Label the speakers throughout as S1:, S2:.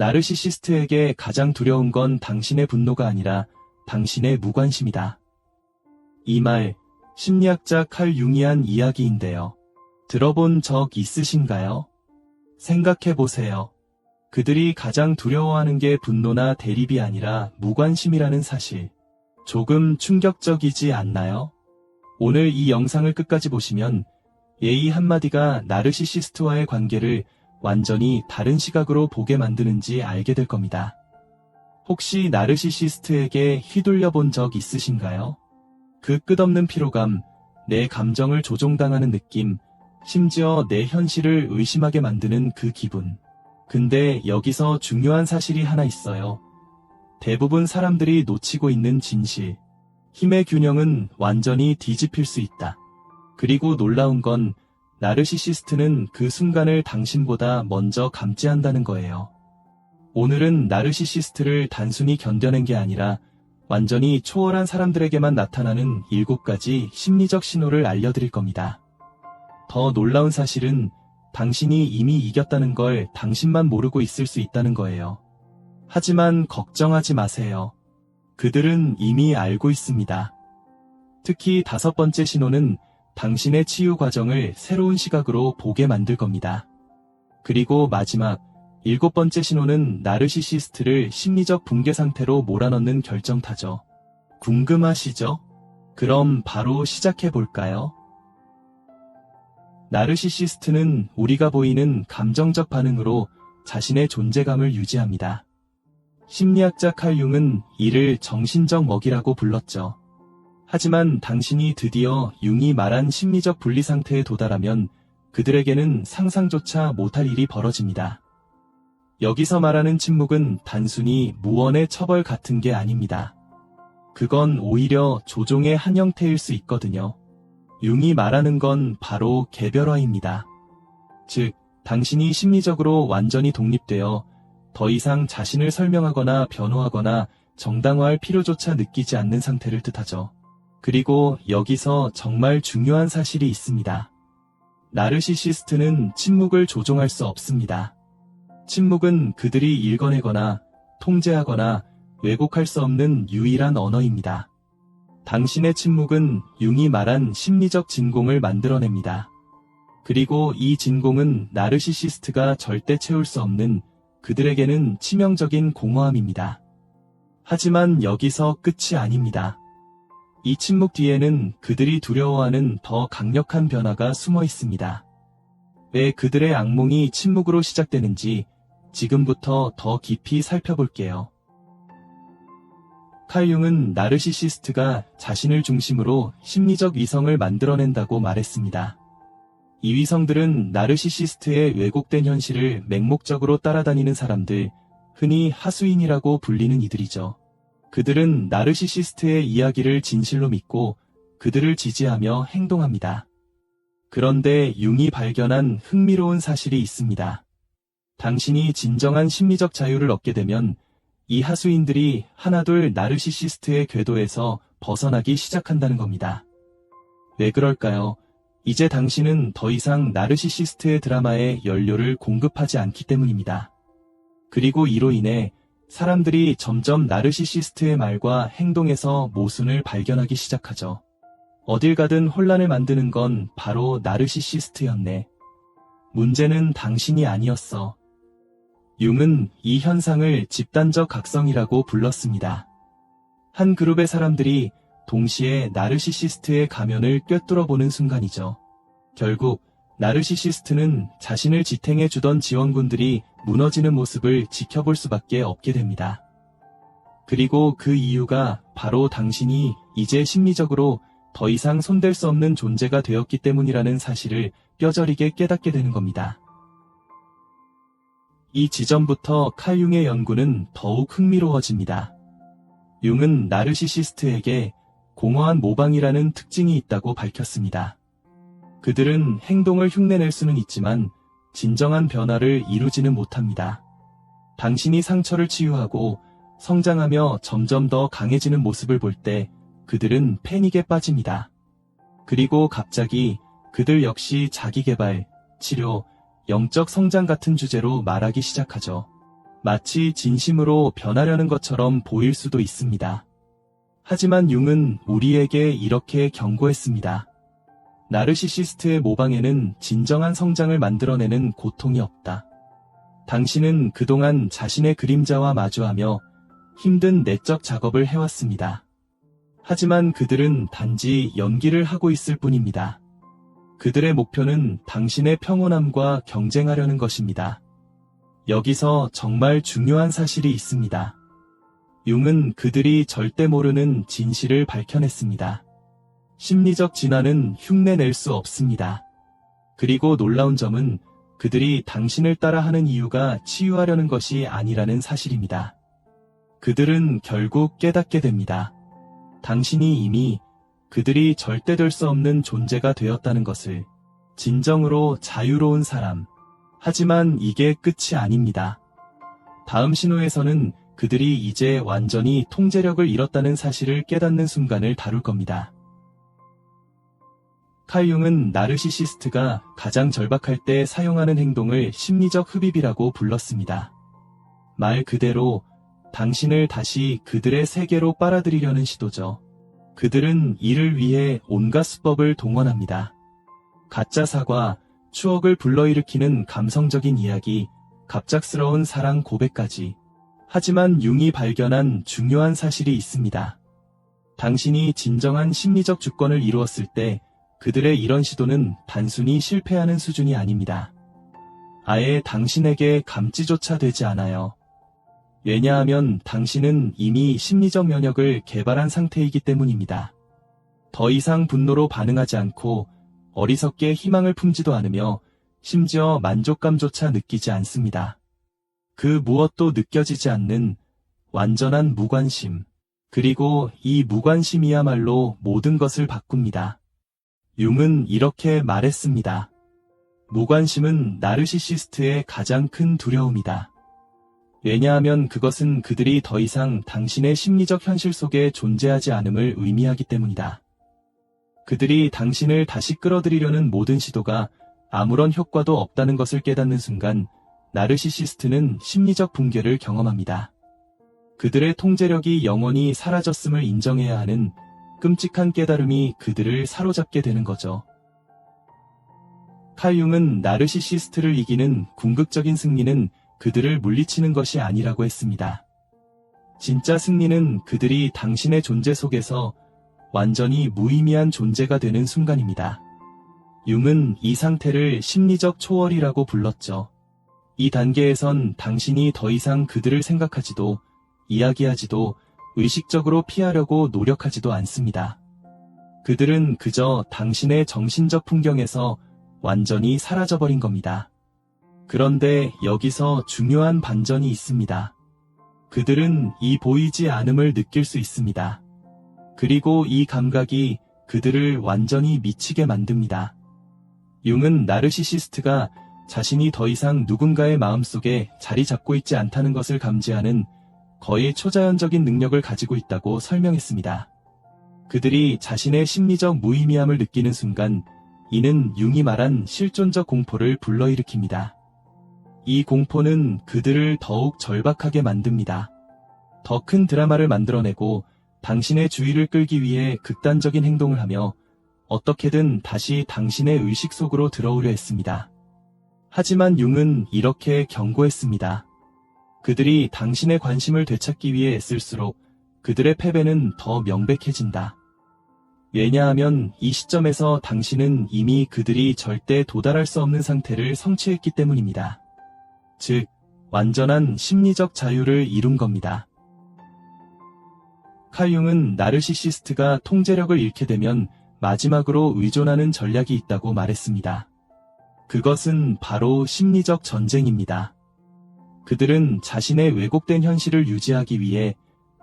S1: 나르시시스트에게 가장 두려운 건 당신의 분노가 아니라 당신의 무관심이다. 이 말, 심리학자 칼 융이 한 이야기인데요. 들어본 적 있으신가요? 생각해 보세요. 그들이 가장 두려워하는 게 분노나 대립이 아니라 무관심이라는 사실. 조금 충격적이지 않나요? 오늘 이 영상을 끝까지 보시면 예의 한마디가 나르시시스트와의 관계를 완전히 다른 시각으로 보게 만드는지 알게 될 겁니다. 혹시 나르시시스트에게 휘둘려 본 적 있으신가요? 그 끝없는 피로감, 내 감정을 조종당하는 느낌, 심지어 내 현실을 의심하게 만드는 그 기분. 근데 여기서 중요한 사실이 하나 있어요. 대부분 사람들이 놓치고 있는 진실. 힘의 균형은 완전히 뒤집힐 수 있다. 그리고 놀라운 건 나르시시스트는 그 순간을 당신보다 먼저 감지한다는 거예요. 오늘은 나르시시스트를 단순히 견뎌낸 게 아니라 완전히 초월한 사람들에게만 나타나는 일곱 가지 심리적 신호를 알려드릴 겁니다. 더 놀라운 사실은 당신이 이미 이겼다는 걸 당신만 모르고 있을 수 있다는 거예요. 하지만 걱정하지 마세요. 그들은 이미 알고 있습니다. 특히 다섯 번째 신호는 당신의 치유 과정을 새로운 시각으로 보게 만들 겁니다. 그리고 마지막 일곱 번째 신호는 나르시시스트를 심리적 붕괴 상태로 몰아넣는 결정타죠. 궁금하시죠? 그럼 바로 시작해 볼까요? 나르시시스트는 우리가 보이는 감정적 반응으로 자신의 존재감을 유지합니다. 심리학자 칼 융은 이를 정신적 먹이라고 불렀죠. 하지만 당신이 드디어 융이 말한 심리적 분리 상태에 도달하면 그들에게는 상상조차 못할 일이 벌어집니다. 여기서 말하는 침묵은 단순히 무언의 처벌 같은 게 아닙니다. 그건 오히려 조종의 한 형태일 수 있거든요. 융이 말하는 건 바로 개별화입니다. 즉, 당신이 심리적으로 완전히 독립되어 더 이상 자신을 설명하거나 변호하거나 정당화할 필요조차 느끼지 않는 상태를 뜻하죠. 그리고 여기서 정말 중요한 사실이 있습니다. 나르시시스트는 침묵을 조종할 수 없습니다. 침묵은 그들이 읽어내거나 통제하거나 왜곡할 수 없는 유일한 언어입니다. 당신의 침묵은 융이 말한 심리적 진공을 만들어냅니다. 그리고 이 진공은 나르시시스트가 절대 채울 수 없는 그들에게는 치명적인 공허함입니다. 하지만 여기서 끝이 아닙니다. 이 침묵 뒤에는 그들이 두려워하는 더 강력한 변화가 숨어 있습니다. 왜 그들의 악몽이 침묵으로 시작되는지 지금부터 더 깊이 살펴볼게요. 칼융은 나르시시스트가 자신을 중심으로 심리적 위성을 만들어낸다고 말했습니다. 이 위성들은 나르시시스트의 왜곡된 현실을 맹목적으로 따라다니는 사람들, 흔히 하수인이라고 불리는 이들이죠. 그들은 나르시시스트의 이야기를 진실로 믿고 그들을 지지하며 행동합니다. 그런데 융이 발견한 흥미로운 사실이 있습니다. 당신이 진정한 심리적 자유를 얻게 되면 이 하수인들이 하나둘 나르시시스트의 궤도에서 벗어나기 시작한다는 겁니다. 왜 그럴까요? 이제 당신은 더 이상 나르시시스트의 드라마에 연료를 공급하지 않기 때문입니다. 그리고 이로 인해 사람들이 점점 나르시시스트의 말과 행동에서 모순을 발견하기 시작하죠. 어딜 가든 혼란을 만드는 건 바로 나르시시스트였네. 문제는 당신이 아니었어. 융은 이 현상을 집단적 각성이라고 불렀습니다. 한 그룹의 사람들이 동시에 나르시시스트의 가면을 꿰뚫어 보는 순간이죠. 결국 나르시시스트는 자신을 지탱해 주던 지원군들이 무너지는 모습을 지켜볼 수밖에 없게 됩니다. 그리고 그 이유가 바로 당신이 이제 심리적으로 더 이상 손댈 수 없는 존재가 되었기 때문이라는 사실을 뼈저리게 깨닫게 되는 겁니다. 이 지점부터 칼융의 연구는 더욱 흥미로워집니다. 융은 나르시시스트에게 공허한 모방이라는 특징이 있다고 밝혔습니다. 그들은 행동을 흉내낼 수는 있지만 진정한 변화를 이루지는 못합니다. 당신이 상처를 치유하고 성장하며 점점 더 강해지는 모습을 볼 때 그들은 패닉에 빠집니다. 그리고 갑자기 그들 역시 자기 개발, 치료, 영적 성장 같은 주제로 말하기 시작하죠. 마치 진심으로 변하려는 것처럼 보일 수도 있습니다. 하지만 융은 우리에게 이렇게 경고했습니다. 나르시시스트의 모방에는 진정한 성장을 만들어내는 고통이 없다. 당신은 그동안 자신의 그림자와 마주하며 힘든 내적 작업을 해왔습니다. 하지만 그들은 단지 연기를 하고 있을 뿐입니다. 그들의 목표는 당신의 평온함과 경쟁하려는 것입니다. 여기서 정말 중요한 사실이 있습니다. 융은 그들이 절대 모르는 진실을 밝혀냈습니다. 심리적 진화는 흉내낼 수 없습니다. 그리고 놀라운 점은 그들이 당신을 따라 하는 이유가 치유하려는 것이 아니라는 사실입니다. 그들은 결국 깨닫게 됩니다. 당신이 이미 그들이 절대 될 수 없는 존재가 되었다는 것을 진정으로 자유로운 사람. 하지만 이게 끝이 아닙니다. 다음 신호에서는 그들이 이제 완전히 통제력을 잃었다는 사실을 깨닫는 순간을 다룰 겁니다. 칼융은 나르시시스트가 가장 절박할 때 사용하는 행동을 심리적 흡입이라고 불렀습니다. 말 그대로 당신을 다시 그들의 세계로 빨아들이려는 시도죠. 그들은 이를 위해 온갖 수법을 동원합니다. 가짜 사과, 추억을 불러일으키는 감성적인 이야기, 갑작스러운 사랑 고백까지. 하지만 융이 발견한 중요한 사실이 있습니다. 당신이 진정한 심리적 주권을 이루었을 때 그들의 이런 시도는 단순히 실패하는 수준이 아닙니다. 아예 당신에게 감지조차 되지 않아요. 왜냐하면 당신은 이미 심리적 면역을 개발한 상태이기 때문입니다. 더 이상 분노로 반응하지 않고 어리석게 희망을 품지도 않으며 심지어 만족감조차 느끼지 않습니다. 그 무엇도 느껴지지 않는 완전한 무관심. 그리고 이 무관심이야말로 모든 것을 바꿉니다. 융은 이렇게 말했습니다. 무관심은 나르시시스트의 가장 큰 두려움이다. 왜냐하면 그것은 그들이 더 이상 당신의 심리적 현실 속에 존재하지 않음을 의미하기 때문이다. 그들이 당신을 다시 끌어들이려는 모든 시도가 아무런 효과도 없다는 것을 깨닫는 순간 나르시시스트는 심리적 붕괴를 경험합니다. 그들의 통제력이 영원히 사라졌음을 인정해야 하는 끔찍한 깨달음이 그들을 사로잡게 되는 거죠. 칼융은 나르시시스트를 이기는 궁극적인 승리는 그들을 물리치는 것이 아니라고 했습니다. 진짜 승리는 그들이 당신의 존재 속에서 완전히 무의미한 존재가 되는 순간입니다. 융은 이 상태를 심리적 초월이라고 불렀죠. 이 단계에선 당신이 더 이상 그들을 생각하지도 이야기하지도 의식적으로 피하려고 노력하지도 않습니다. 그들은 그저 당신의 정신적 풍경에서 완전히 사라져버린 겁니다. 그런데 여기서 중요한 반전이 있습니다. 그들은 이 보이지 않음을 느낄 수 있습니다. 그리고 이 감각이 그들을 완전히 미치게 만듭니다. 융은 나르시시스트가 자신이 더 이상 누군가의 마음속에 자리 잡고 있지 않다는 것을 감지하는 거의 초자연적인 능력을 가지고 있다고 설명했습니다. 그들이 자신의 심리적 무의미함을 느끼는 순간 이는 융이 말한 실존적 공포를 불러일으킵니다. 이 공포는 그들을 더욱 절박하게 만듭니다. 더 큰 드라마를 만들어내고 당신의 주의를 끌기 위해 극단적인 행동을 하며 어떻게든 다시 당신의 의식 속으로 들어오려 했습니다. 하지만 융은 이렇게 경고했습니다. 그들이 당신의 관심을 되찾기 위해 애쓸수록 그들의 패배는 더 명백해진다. 왜냐하면 이 시점에서 당신은 이미 그들이 절대 도달할 수 없는 상태를 성취했기 때문입니다. 즉, 완전한 심리적 자유를 이룬 겁니다. 칼융은 나르시시스트가 통제력을 잃게 되면 마지막으로 의존하는 전략이 있다고 말했습니다. 그것은 바로 심리적 전쟁입니다. 그들은 자신의 왜곡된 현실을 유지하기 위해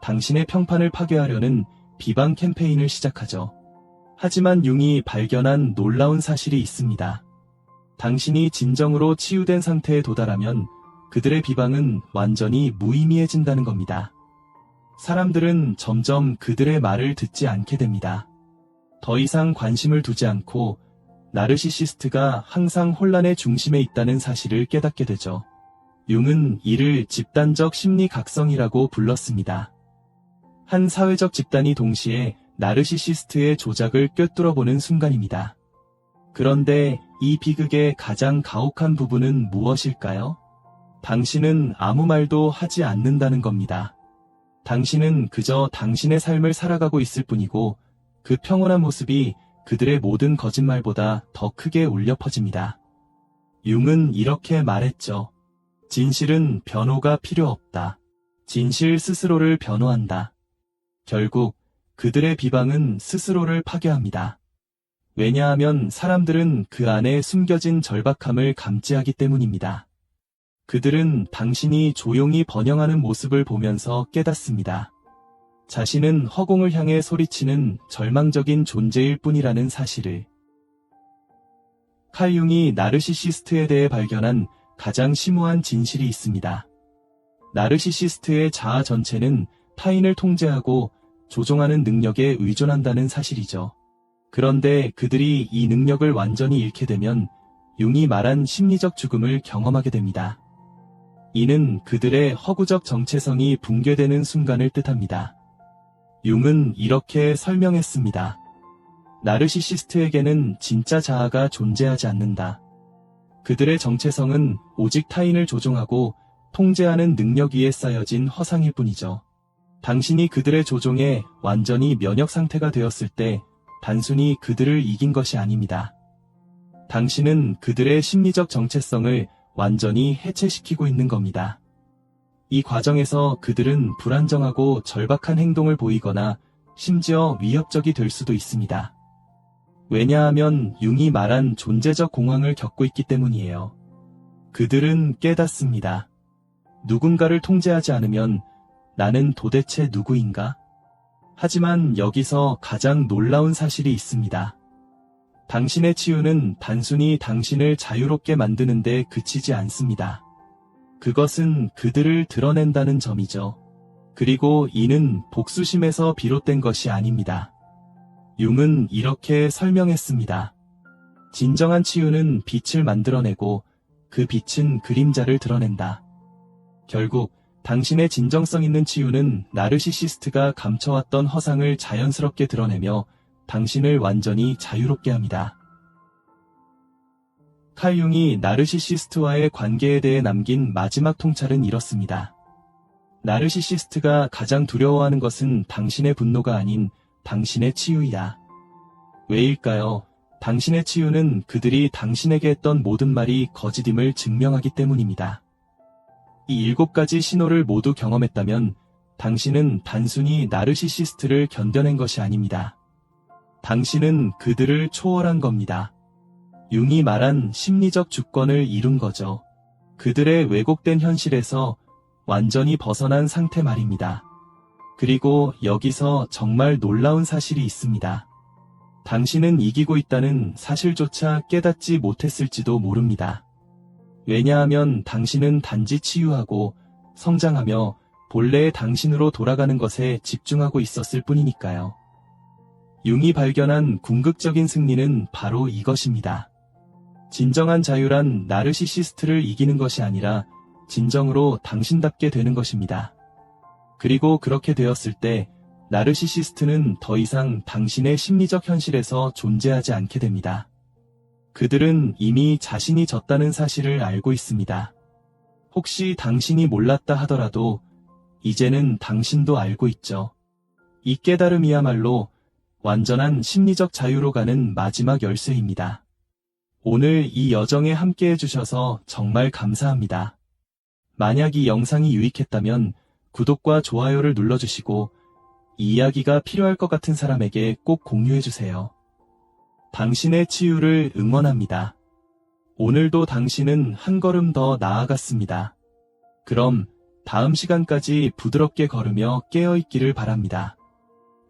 S1: 당신의 평판을 파괴하려는 비방 캠페인을 시작하죠. 하지만 융이 발견한 놀라운 사실이 있습니다. 당신이 진정으로 치유된 상태에 도달하면 그들의 비방은 완전히 무의미해진다는 겁니다. 사람들은 점점 그들의 말을 듣지 않게 됩니다. 더 이상 관심을 두지 않고 나르시시스트가 항상 혼란의 중심에 있다는 사실을 깨닫게 되죠. 융은 이를 집단적 심리 각성이라고 불렀습니다. 한 사회적 집단이 동시에 나르시시스트의 조작을 꿰뚫어보는 순간입니다. 그런데 이 비극의 가장 가혹한 부분은 무엇일까요? 당신은 아무 말도 하지 않는다는 겁니다. 당신은 그저 당신의 삶을 살아가고 있을 뿐이고 그 평온한 모습이 그들의 모든 거짓말보다 더 크게 울려 퍼집니다. 융은 이렇게 말했죠. 진실은 변호가 필요 없다. 진실 스스로를 변호한다. 결국 그들의 비방은 스스로를 파괴합니다. 왜냐하면 사람들은 그 안에 숨겨진 절박함을 감지하기 때문입니다. 그들은 당신이 조용히 번영하는 모습을 보면서 깨닫습니다. 자신은 허공을 향해 소리치는 절망적인 존재일 뿐이라는 사실을. 칼융이 나르시시스트에 대해 발견한 가장 심오한 진실이 있습니다. 나르시시스트의 자아 전체는 타인을 통제하고 조종하는 능력에 의존한다는 사실이죠. 그런데 그들이 이 능력을 완전히 잃게 되면 융이 말한 심리적 죽음을 경험하게 됩니다. 이는 그들의 허구적 정체성이 붕괴되는 순간을 뜻합니다. 융은 이렇게 설명했습니다. 나르시시스트에게는 진짜 자아가 존재하지 않는다. 그들의 정체성은 오직 타인을 조종하고 통제하는 능력 위에 쌓여진 허상일 뿐이죠. 당신이 그들의 조종에 완전히 면역 상태가 되었을 때 단순히 그들을 이긴 것이 아닙니다. 당신은 그들의 심리적 정체성을 완전히 해체시키고 있는 겁니다. 이 과정에서 그들은 불안정하고 절박한 행동을 보이거나 심지어 위협적이 될 수도 있습니다. 왜냐하면 융이 말한 존재적 공황을 겪고 있기 때문이에요. 그들은 깨닫습니다. 누군가를 통제하지 않으면 나는 도대체 누구인가? 하지만 여기서 가장 놀라운 사실이 있습니다. 당신의 치유는 단순히 당신을 자유롭게 만드는데 그치지 않습니다. 그것은 그들을 드러낸다는 점이죠. 그리고 이는 복수심에서 비롯된 것이 아닙니다. 융은 이렇게 설명했습니다. 진정한 치유는 빛을 만들어내고 그 빛은 그림자를 드러낸다. 결국 당신의 진정성 있는 치유는 나르시시스트가 감춰왔던 허상을 자연스럽게 드러내며 당신을 완전히 자유롭게 합니다. 칼 융이 나르시시스트와의 관계에 대해 남긴 마지막 통찰은 이렇습니다. 나르시시스트가 가장 두려워하는 것은 당신의 분노가 아닌 당신의 치유이다. 왜일까요? 당신의 치유는 그들이 당신에게 했던 모든 말이 거짓임을 증명하기 때문입니다. 이 일곱 가지 신호를 모두 경험했다면 당신은 단순히 나르시시스트를 견뎌낸 것이 아닙니다. 당신은 그들을 초월한 겁니다. 융이 말한 심리적 주권을 이룬 거죠. 그들의 왜곡된 현실에서 완전히 벗어난 상태 말입니다. 그리고 여기서 정말 놀라운 사실이 있습니다. 당신은 이기고 있다는 사실조차 깨닫지 못했을지도 모릅니다. 왜냐하면 당신은 단지 치유하고 성장하며 본래의 당신으로 돌아가는 것에 집중하고 있었을 뿐이니까요. 융이 발견한 궁극적인 승리는 바로 이것입니다. 진정한 자유란 나르시시스트를 이기는 것이 아니라 진정으로 당신답게 되는 것입니다. 그리고 그렇게 되었을 때 나르시시스트는 더 이상 당신의 심리적 현실에서 존재하지 않게 됩니다. 그들은 이미 자신이 졌다는 사실을 알고 있습니다. 혹시 당신이 몰랐다 하더라도 이제는 당신도 알고 있죠. 이 깨달음이야말로 완전한 심리적 자유로 가는 마지막 열쇠입니다. 오늘 이 여정에 함께 해주셔서 정말 감사합니다. 만약 이 영상이 유익했다면 구독과 좋아요를 눌러주시고 이 이야기가 필요할 것 같은 사람에게 꼭 공유해주세요. 당신의 치유를 응원합니다. 오늘도 당신은 한 걸음 더 나아갔습니다. 그럼 다음 시간까지 부드럽게 걸으며 깨어있기를 바랍니다.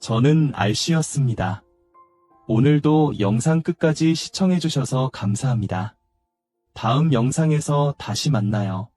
S1: 저는 알씨였습니다. 오늘도 영상 끝까지 시청해주셔서 감사합니다. 다음 영상에서 다시 만나요.